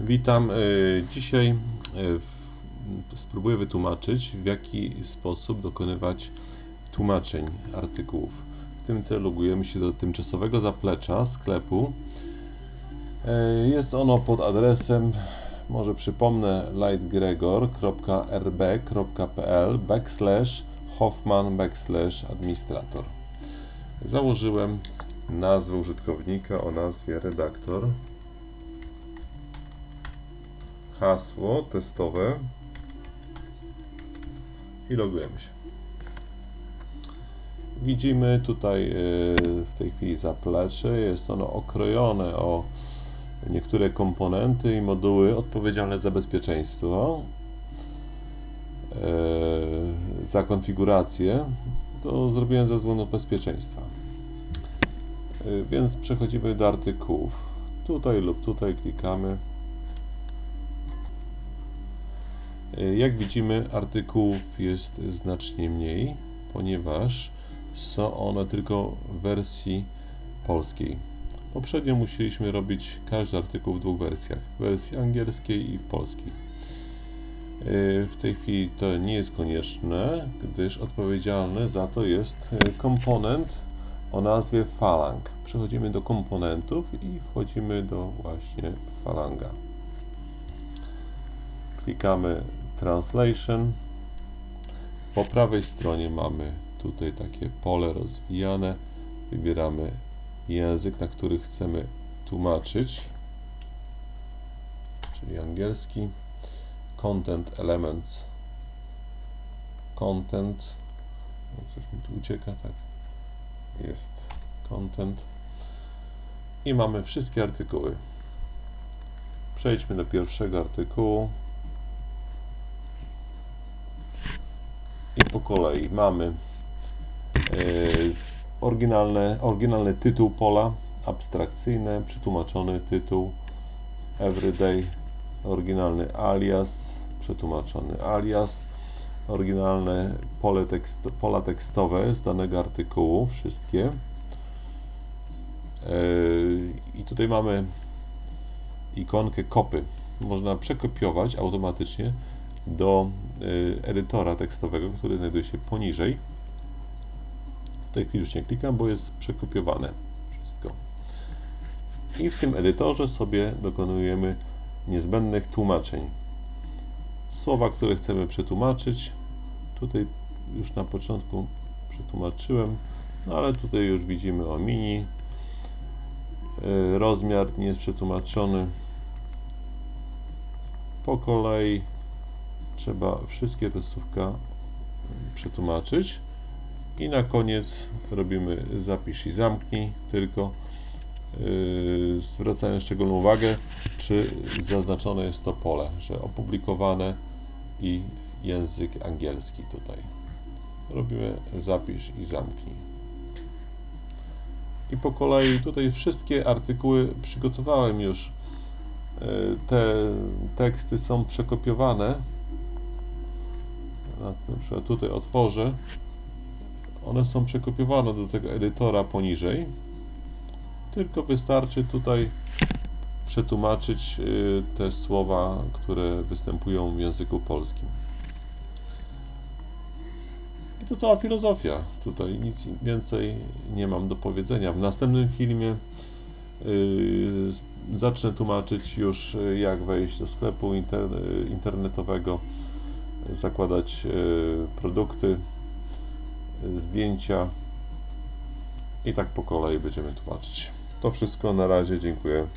Witam. Y, Dzisiaj y, spróbuję wytłumaczyć, w jaki sposób dokonywać tłumaczeń artykułów. W tym celu logujemy się do tymczasowego zaplecza sklepu. Y, Jest ono pod adresem, może przypomnę, lightgregor.rb.pl backslash hoffman backslash administrator. Założyłem nazwę użytkownika o nazwie redaktor hasło testowe i logujemy się. Widzimy tutaj e, w tej chwili zaplecze. Jest ono okrojone o niektóre komponenty i moduły odpowiedzialne za bezpieczeństwo, e, za konfigurację. To zrobiłem ze względu bezpieczeństwa. E, Więc przechodzimy do artykułów. Tutaj lub tutaj klikamy. Jak widzimy, artykułów jest znacznie mniej, ponieważ są one tylko w wersji polskiej. Poprzednio musieliśmy robić każdy artykuł w dwóch wersjach, w wersji angielskiej i polskiej. E, W tej chwili to nie jest konieczne, gdyż odpowiedzialny za to jest e, komponent o nazwie Falang. Przechodzimy do komponentów i wchodzimy do właśnie Falanga klikamy Translation. Po prawej stronie mamy tutaj takie pole rozwijane. Wybieramy język, na który chcemy tłumaczyć, czyli angielski. Content Elements. Content. Coś mi tu ucieka, tak. Jest Content. I mamy wszystkie artykuły. Przejdźmy do pierwszego artykułu. I po kolei mamy e, oryginalne, oryginalny tytuł pola, abstrakcyjne, przetłumaczony tytuł, everyday, oryginalny alias, przetłumaczony alias, oryginalne pole tekst, pola tekstowe z danego artykułu, wszystkie. E, I tutaj mamy ikonkę kopy. Można przekopiować automatycznie do y, edytora tekstowego, który znajduje się poniżej. Już nie klikam, bo jest przekopiowane wszystko. I w tym edytorze sobie dokonujemy niezbędnych tłumaczeń. Słowa, które chcemy przetłumaczyć, tutaj już na początku przetłumaczyłem, no ale tutaj już widzimy o mini. Y, Rozmiar nie jest przetłumaczony. Po kolei trzeba wszystkie te słówka przetłumaczyć i na koniec robimy zapisz i zamknij tylko. Yy, zwracając szczególną uwagę czy zaznaczone jest to pole, że opublikowane i język angielski tutaj. Robimy zapisz i zamknij. I po kolei tutaj wszystkie artykuły przygotowałem już. Yy, te teksty są przekopiowane na przykład tutaj otworzę. One są przekopiowane do tego edytora poniżej. Tylko wystarczy tutaj przetłumaczyć y, te słowa, które występują w języku polskim. I to cała filozofia. Tutaj nic więcej nie mam do powiedzenia. W następnym filmie y, zacznę tłumaczyć już y, jak wejść do sklepu inter, internetowego zakładać e, produkty, e, zdjęcia i tak po kolei będziemy tłumaczyć. To wszystko na razie, dziękuję.